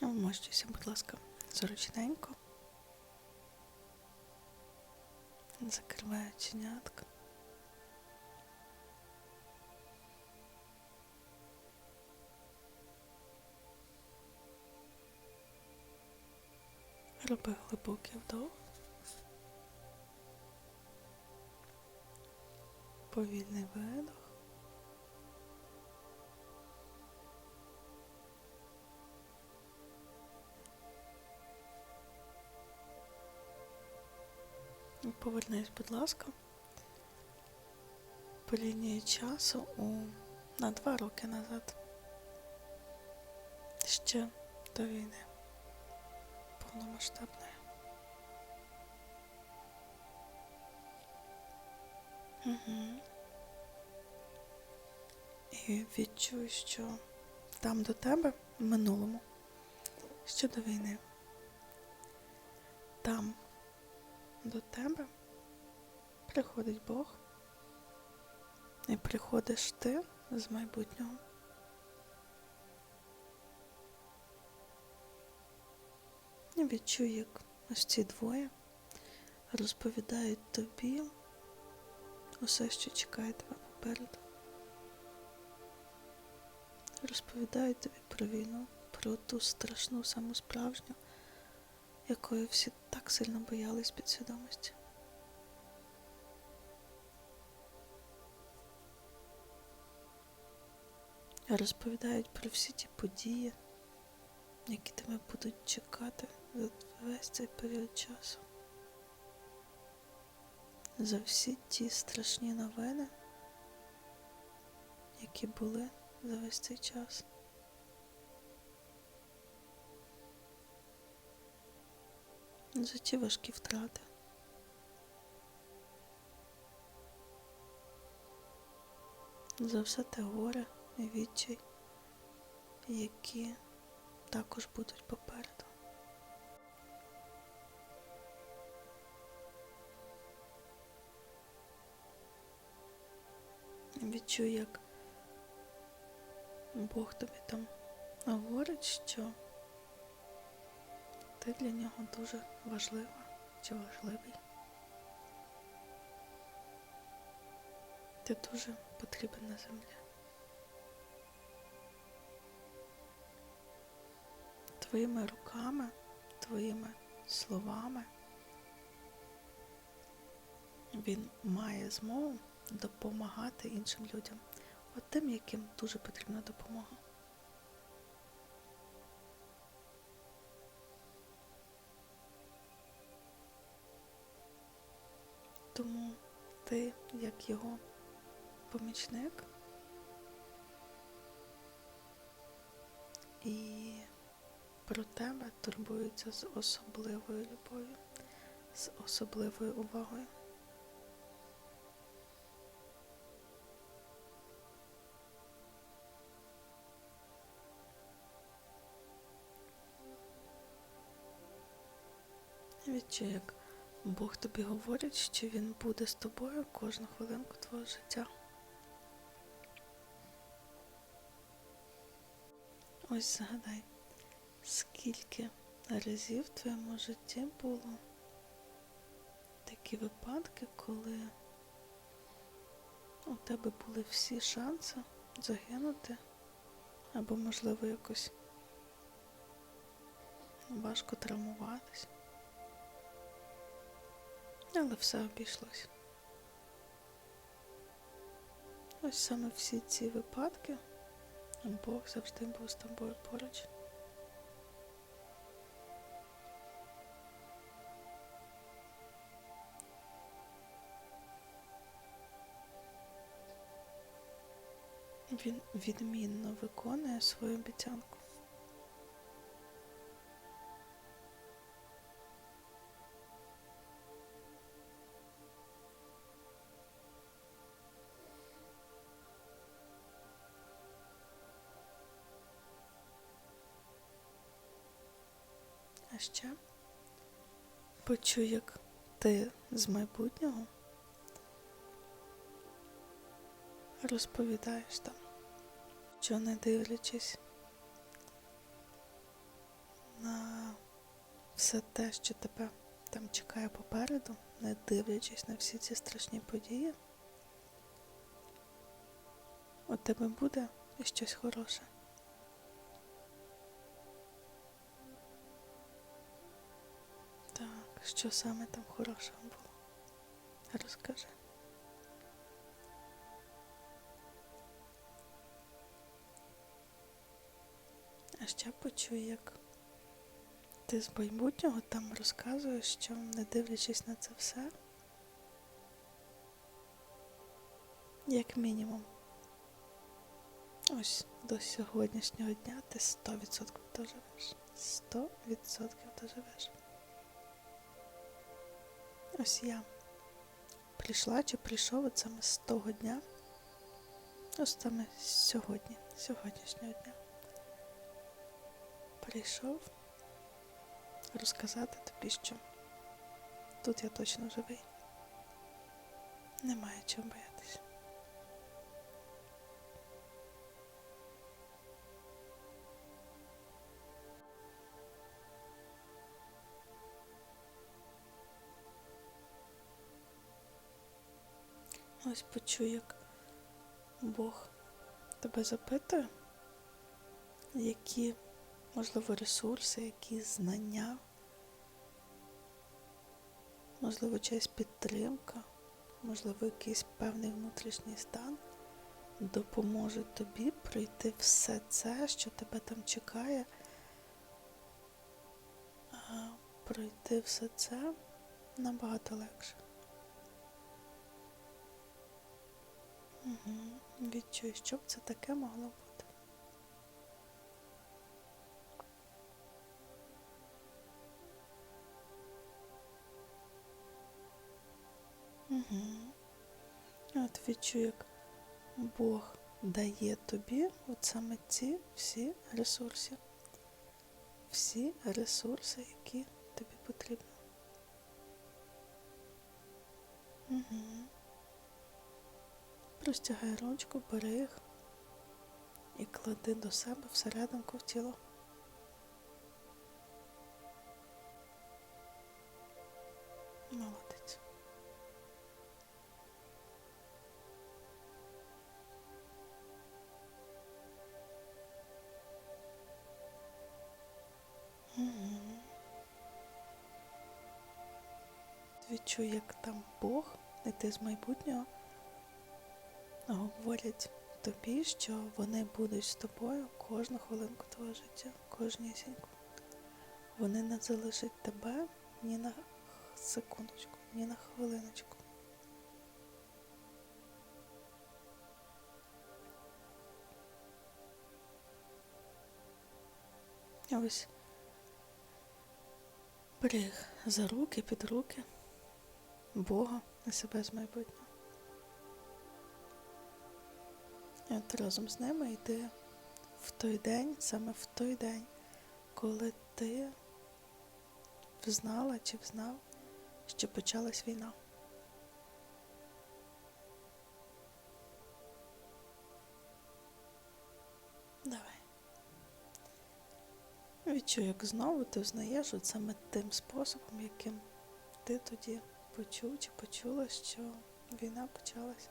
Вмощуйся, будь ласка, зручненько. Закриваю чинятка. Роби глибокий вдох. Повільний видох. Повернись, будь ласка, по лінії часу у, на два роки назад. Ще до війни повномасштабної. Угу. І відчуй, що там до тебе в минулому, ще до війни. Там до тебе приходить Бог і приходиш ти з майбутнього. І відчуй, як ось ці двоє розповідають тобі усе, що чекає тебе попереду. Розповідають тобі про війну, про ту страшну, саму справжню, якої всі так сильно боялись підсвідомості. Розповідають про всі ті події, які тебе будуть чекати за весь цей період часу. За всі ті страшні новини, які були за весь цей час. За ті важкі втрати. За все те горе і відчай, які також будуть попереду. Відчуй, як Бог тобі там говорить, що ти для нього дуже важлива чи важливий. Ти дуже потрібен на землі. Твоїми руками, твоїми словами він має змогу допомагати іншим людям, от тим, яким дуже потрібна допомога. Тому ти, як його помічник, і про тебе турбуються з особливою любов'ю, з особливою увагою. Відчуй, як Бог тобі говорить, що Він буде з тобою кожну хвилинку твого життя. Ось згадай, скільки разів в твоєму житті було такі випадки, коли у тебе були всі шанси загинути, або, можливо, якось важко травмуватись. Але все обійшлось. Ось саме всі ці випадки Бог завжди був з тобою поруч. Він відмінно виконує свою обіцянку. Ще почуй, як ти з майбутнього розповідаєш там, що не дивлячись на все те, що тебе там чекає попереду, не дивлячись на всі ці страшні події, у тебе буде щось хороше. Що саме там хорошого було? Розкажи. А ще почую, як ти з майбутнього там розказуєш, що не дивлячись на це все, як мінімум, ось до сьогоднішнього дня ти 100% доживеш. 100% доживеш. Ось я прийшла чи прийшов от саме з того дня, ось саме сьогодні, сьогоднішнього дня. Прийшов розказати тобі, що тут я точно живий. Немає чого боятися. Ось почую, як Бог тебе запитує, які, можливо, ресурси, які знання, можливо, чиясь підтримка, можливо, якийсь певний внутрішній стан допоможе тобі пройти все це, що тебе там чекає, а пройти все це набагато легше. Угу. Відчуй, що б це таке могло бути. Угу. От відчуй, як Бог дає тобі от саме ці всі ресурси. Всі ресурси, які тобі потрібні. Угу. Простягай ручку, бери їх і клади до себе всерединку в тіло. Молодець. Відчуй, як там Бог, і ти з майбутнього говорять тобі, що вони будуть з тобою кожну хвилинку твого життя, кожнісіньку. Вони не залишать тебе ні на секундочку, ні на хвилиночку. Ось бери їх за руки, під руки, Бога і себе з майбутнього. І от разом з ними йди в той день, саме в той день, коли ти взнала чи взнав, що почалась війна. Давай. Відчуй, як знову ти взнаєш от саме тим способом, яким ти тоді почув чи почула, що війна почалась.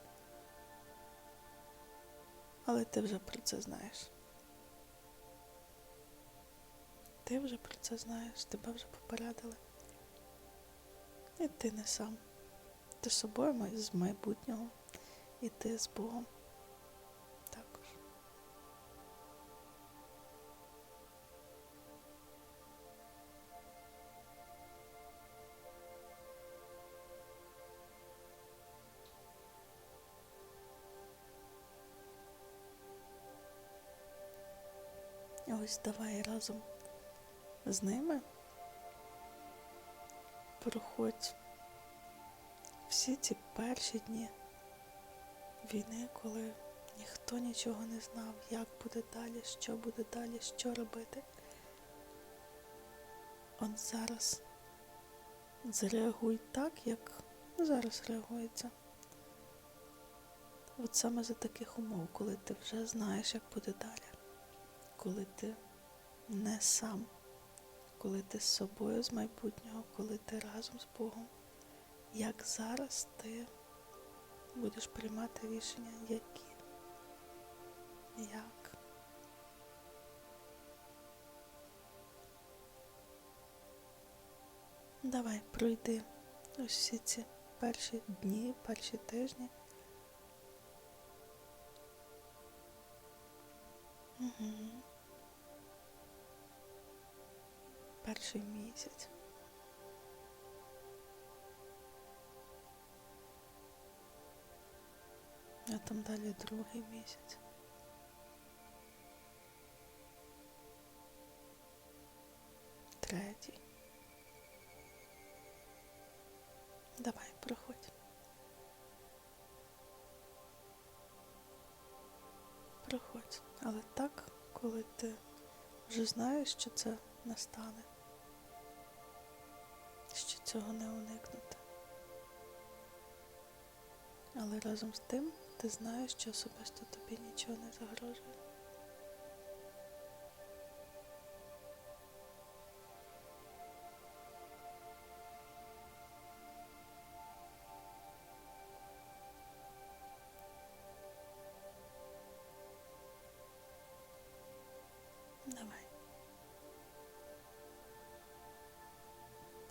Але ти вже про це знаєш. Ти вже про це знаєш, тебе вже попередили. І ти не сам. Ти з собою з майбутнього, і ти з Богом ось давай разом з ними проходь всі ці перші дні війни, коли ніхто нічого не знав, як буде далі, що буде далі, що робити. От зараз зреагуй так, як зараз реагується. От саме за таких умов, коли ти вже знаєш, як буде далі, коли ти не сам, коли ти з собою з майбутнього, коли ти разом з Богом, як зараз ти будеш приймати рішення, які, як. Давай, пройди всі ці перші дні, перші тижні. Угу. Перший місяць. А там далі другий місяць. Третій. Давай, проходь. Проходь. Але так, коли ти вже знаєш, що це настане, що цього не уникнути. Але разом з тим ти знаєш, що особисто тобі нічого не загрожує.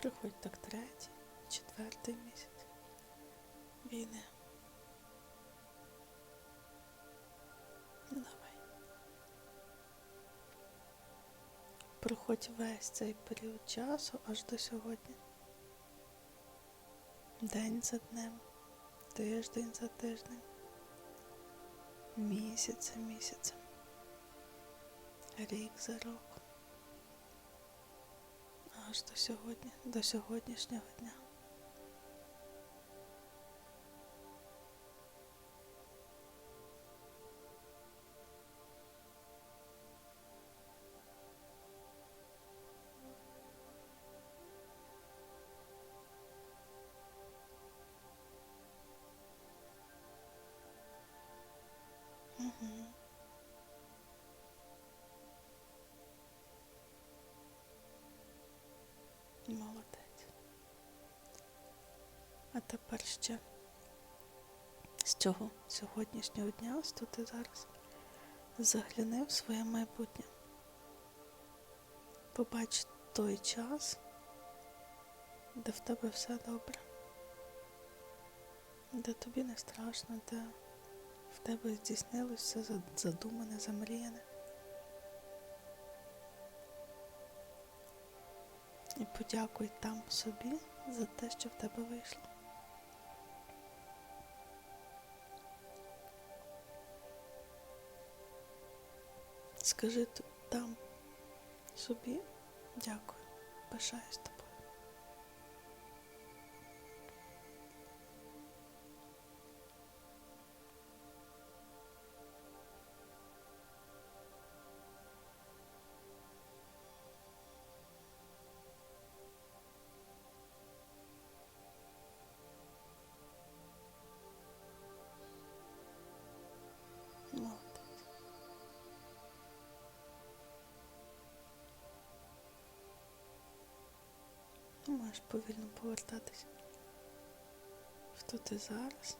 Приходь так третій, четвертий місяць війни. Давай. Проходь весь цей період часу аж до сьогодні. День за днем, тиждень за тижнем, місяць за місяцем, рік за роком. Аж до сьогодні, до сьогоднішнього дня. Тепер ще з цього сьогоднішнього дня, з тут і зараз, загляни в своє майбутнє. Побач той час, де в тебе все добре, де тобі не страшно, де в тебе здійснилось все задумане, замріяне. І подякуй там собі за те, що в тебе вийшло. Скажи там собі дякую, пишаюсь тобою. Можеш повільно повертатись в тут і зараз.